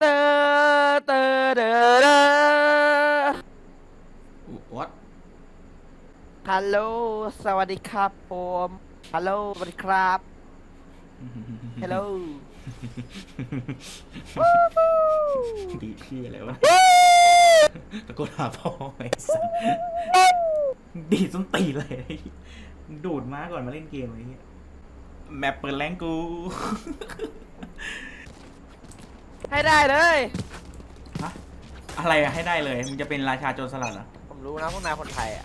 เตอเตอเดอเดอวัดฮัลโหล สวัสดีครับผม ฮัลโหล สวัสดีครับ ฮัลโหลดีพี่อะไรวะตะโกนหาพ่อไอ้สัสดีดส้นตีนเลย ดูดม้าก่อนมาเล่นเกมอะไรเงี้ยแมปเปิดแรงกู ให้ได้เลย ฮะอะไรอะให้ได้เลยมึงจะเป็นราชาโจรสลัดเหรอผมรู้นะพวกนายคนไทยอะ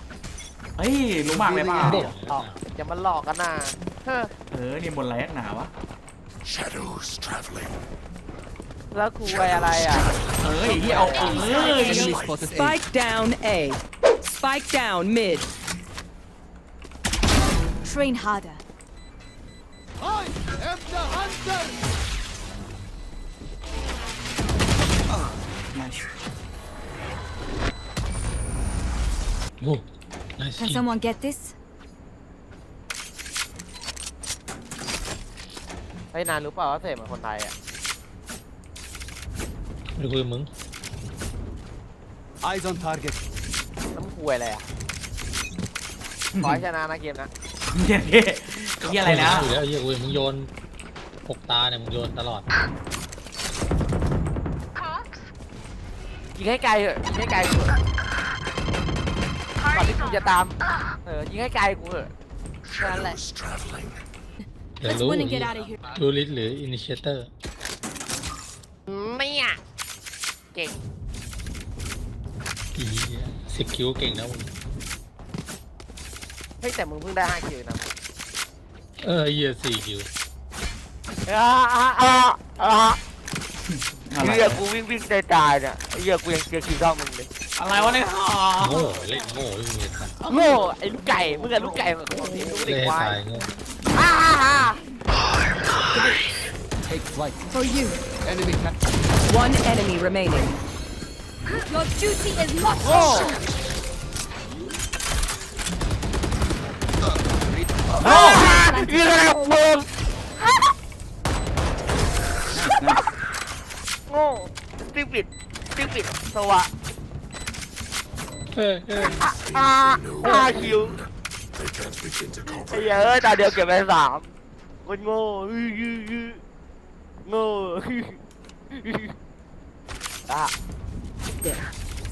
เฮ้ยรู้มากเลยเปล่าออกจะมาหลอกกันนะเฮ้อเออนี่บนไรนักหนาวะ Shadows traveling. แล้วครูไว้อะไรอะ เอ้ยที่เอาเอ้ย Enemy spotted Spike down A. Spike down mid. Train harder. Oh, nice Can kill. someone get this? เฮ้ยนายรู้เปล่าว่าเสพเหมือนคนไทยอะ ไม่คุยกับมึง Eyes on target. น้ำครูอะไรอะขอให้ชนะนะเกมนะเหี้ยเหี้ยเหี้ยอะไรนะ อยู่แล้วไอ้เหี้ยคุยมึงโยนหกตาเนี่ยมึงโยนตลอด ยิงให้ไกลเถอะยิงให้ไกลกูเถอะก่อนที่กูจะตาม เออยิงให้ไกลกูเถอะแค่นั้นแหละ Shadows traveling. เดี๋ยว Let's รู้ win and get out of here. ดูลิสหรืออินิเชเตอร์ไม่อะเก่งอีสิบคิวเก่งนะมึงเฮ้ยแต่มึงเพิ่งได้5คิวนะเออไอ้เหี้ยสี่คิวอ่าอ่าอ่าอ่า อะไร เฮียกูวิ่งวิ่งตายตายเนี่ยเฮียกูยังเจอคิวเท่ามึงเลยอะไรวะเนี่ยโง่เล่นโง่ไม่มีสัตว์โง่ไอ้ลูกไก่มึงอะลูกไก่เหมือนคนที่ลูกเล่เด็นกให้ควายตายโง่อ่าอ่า Take flight. For you. Enemy cap. One enemy remaining. Your duty is not โง่ over. โง่เฮียอะไรของมึง โง่สติปิดสติปิดสวะเออเอออ่าอ่าห้าคิว They can't begin to ไอ้ comprehend. เหี้ยเอ้ยตาเดียวเก็บไปสามคนโง่อื้ออื้ออื้อโง่อะส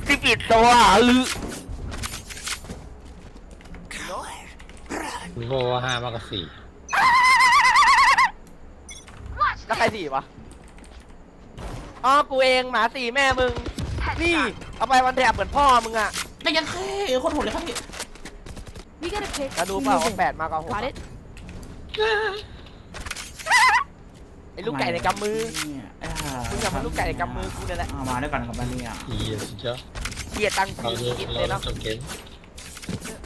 ติปิดสวะลือมึงบอกว่าห้ามากกว่าสี่แล้วใครสี่วะ อ๋อกูเองหมาสี่แม่มึง นี่เอาไปวันแถบเหมือนพ่อมึงอะแต่ยังแค่โคตรโหดเลยครับพี่ We gotta pick. แล้วรู้เปล่าว่าแปดมากกว่าหก Got it? ไอ้ลูกไก่ในกำมือเนี่ยอ่ามึงอย่ามาลูกไก่ในกำมือกูเนี่ยแหละเอามาด้วยกันกับมันเนี่ยอีเหี้ยสุดยอดเกลียดตังค์เรากูเลิกกินเราเลยเลิเนาะกจบเกม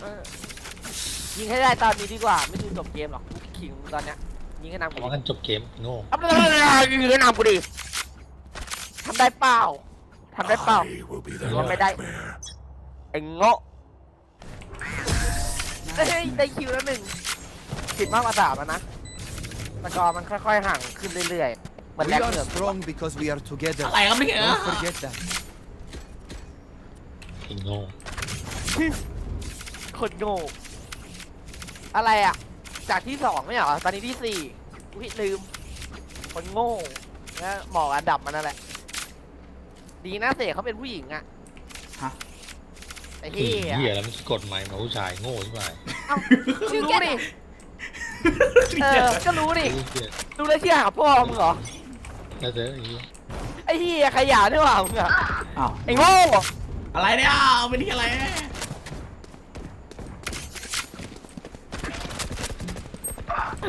เออยิงให้ได้ตอนนี้ดีกว่า ไม่ดูจบเกมหรอกกูขิงตอนเนี้ยยิงให้นำกูเอามากันจบเกมโง่เอาไปเลยยิงให้นำกูดิทำ ได้เปล่าทำได้เปล่า I will be their Well, may I- nightmare. ไอ้โง่เฮ้ยได้คิวแล้วหนึ่งผิดมากกว่าสามแล้วนะสกอร์มันค่อยๆห่างขึ้นเรื่อยๆเหมือน We แลก are เหนือ strong because we are together. อะไรครับพี่เอ๋ Don't forget that. ไอ้โง่คนโง่อะไรอะ จากที่สองไม่เหรอ ตอนนี้ที่สี่กูผิดลืม คนโง่นะหมออันดับมันนั่นแหละ ดีนะเสกเขาเป็นผู้หญิงอะฮะ ไอ้ผู้เหี้หญิงยเหี้ยแล้วมันกดไมค์มาผู้ชายโง่ใช่ไหมเอ้ารู้ดิเออก็รู้ดิไอ้เหี้ยรู้แล้วที่หาพ่อมึงเหรอแล้วเจอไอ้เหี้ยไอ้เหี้ยขยะด้วยว่ะมึงอะอ้าวไอ้โง่อะไรเนี่ยเอาเป็นที่อะไร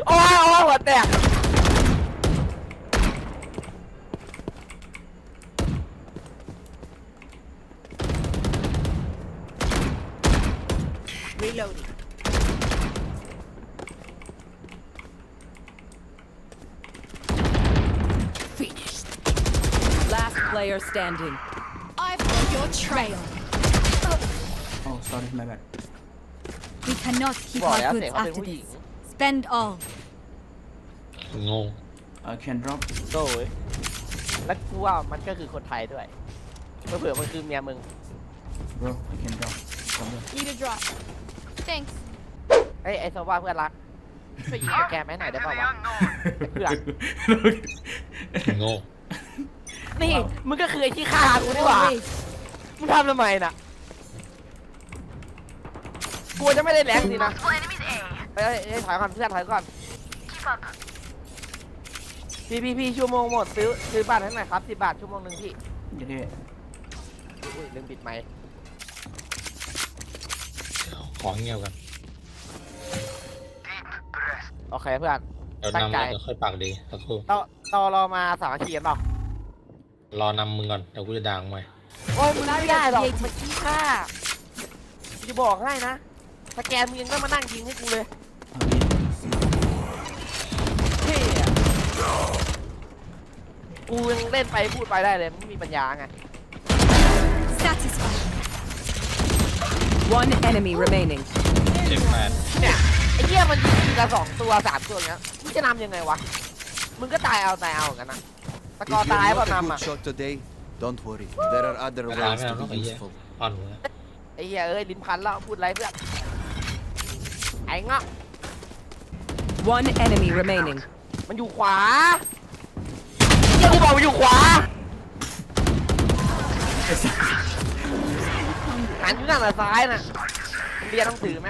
โอ้ยโอ้ยหัวแตก player standing. I follow your trail. โอ้ sorry my bad We cannot keep บอก our แล้ว goods เสกเขาเป็น after ผู้หญิง this. Spend all. โง่ I can drop โต้เว้ยไปแล้วกูว่ามันก็คือคนไทยด้วยเผื่อๆมันคือเมียมึง bro I can drop somewhere Need a drop. Thanks. ไอ้ยไอ้โซว่าเพื่อนรักช่วยยิงกับแกแม่หน่อยได้ป่าวะเพื่อน โง่ นี่มึงก็คือไอ้ที่ฆ่ากูนี่หว่า Always. มึงทำทำไมน่ะกลัวจะไม่ได้แรงสินะเอ้ยเอ้ยถอยก่อนเพื่อนถอยก่อนพี่พี่พี่ชั่วโมงหมดซื้อซื้อบัตรให้หน่อยครับสิบบาทชั่วโมงหนึ่งพี่เดี๋ยวดิอุ้ยลืมปิดไมค์ของเงียบกันโอเคเพื่อนเดี๋ยวตั้งนำใจแล้วเดี๋ยวค่อยปากดีสักครู่เราเราเรามาสามัคคีกันเปล่า รอนำมึงก่อนเดี๋ยวกูจะด่างไปโอ้ยมึงไม่ได้หรอกมันขี้ข้ากูจะบอกให้นะสแกนมึงยังต้องมานั่งยิงให้กูเลยเอาดิเท่อะกูยังเล่นไปพูดไปได้เลยไม่มีปัญญาไง Satisfied. One enemy remaining. เจ็บแปดเนี่ยไอ้เหี้ยมันยิงทีละสองตัวสามตัวอย่างเงี้ยมึงจะนำยังไงวะ มึงก็ตายเอาตายเอาเหมือนกันนะ ตะ If กอ you're ตาย not ป่ะ a นำ good อะ shot today, don't worry. There are other เวลา ways ไม่ to เอา be ไอ้เหี้ย useful. อ่อนหัวไอ้เหี้ยเอ้ยลิ้นพันแล้วพูดอะไรเพื่อนไอ้เงาะ One enemy remaining. มันอยู่ขวาเหี้ยกูบอกมันอยู่ขวาหันอยู่นั่นน่ะซ้ายน่ะมึงเรียนหนังสือไหม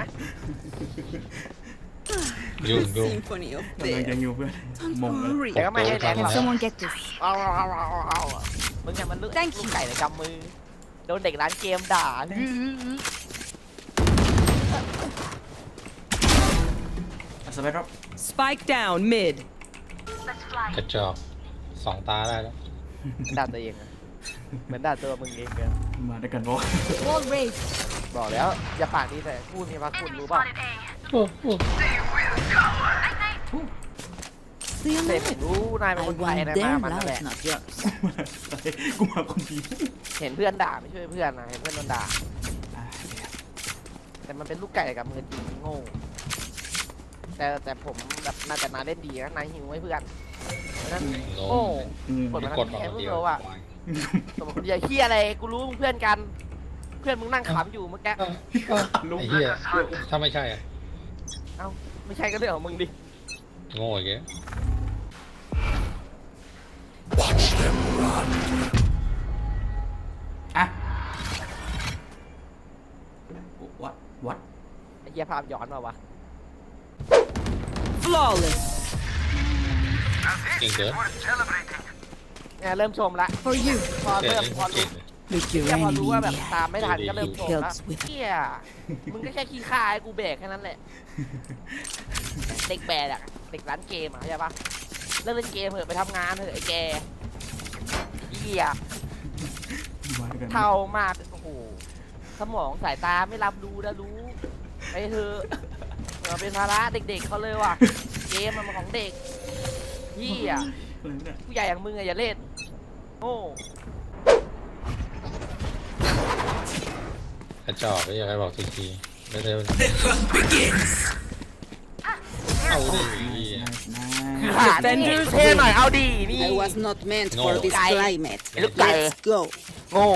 ยุ่งยุ่ง Symphony of กำลังจะอยู่เพื่อนมงแล้วแต่ก็ไม่ให้แรง Can หรอก someone get this? เอาเอาเอาเอาเอามึงเนี่ยมันลูก Thank ลูก you ไก่ในกำมือ โดนเด็กร้านเกมด่าอะสไปร์ดรอป Spike down mid. กระจอกสองตาได้แล้วด่าตัวเองอะเหมือนด่าตัวมึงเองเลยมาด้วยกันบอก Wall raised. บอกแล้ว อย่าปากดีแต่พูดมีมาคุณรู้ป่ะโอ้โห See you เสพผมรู้นายเป็นคนไทยนะมามันนั่นแหละ not yours. กูมาคนเดียวเห็นเพื่อนด่าไม่ช่วยเพื่อนนะเห็นเพื่อนโดนด่าอะแต่มันเป็นลูกไก่กับมือจริงโง่แต่แต่ผมแบบน่าจะนาเล่นดีนะนายหิวไว้เพื่อนเพราะฉะนั้นโง่โง่อืมกดไม่มันกดแค่ของพวกเดียวเราอะสมมติอย่าเฮียอะไรกูรู้มึงเพื่อนกัน เพื่อนมึงนั่งขำอยู่เมื่อกี้ ลุกไอ้เหี้ยถ้าไม่ใช่อะเอ้า ไม่ใช่ก็เรื่องของมึงดิ โง่อีกแก Watch them run. อะวัดวัดไอ้เหี้ยภาพย้อนมาวะ Flawless. เก่งเกินเนี่ยเริ่มชมละ For you. พอเก่งเริ่มพอเก่รู้ง Look แค่พอรู้ว่าแบบตามไม่ทันก็เริ่มชมละ helps with เฮียมึงก็แค่ขี้ข้าให้กูแบกแค่นั้นแหละ เด็กแบกอะเด็กร้านเกมอะเข้าใจปะเลิกเล่นเกมเถอะไปทำงานเถอะไอ้แกเฮียมากันเท่ามากโอ้โหสมองสายตาไม่รับรู้นะรู้ไปเถอะเราเป็นภาระเด็กๆเขาเลยว่ะ เกมมันของเด็กเฮีย อะไรเนี่ยผู้ใหญ่อย่างมึงอะอย่าเล่น โอ้ กระจอกไม่อยากให้บอกทีทีไม่ได้เอาดิไอ้เหี้ยน่าขาด Defenders เท่หน่อยเอาดีนี่ I was not meant No. for this Guy. climate. Look, guy. Let's go. โง่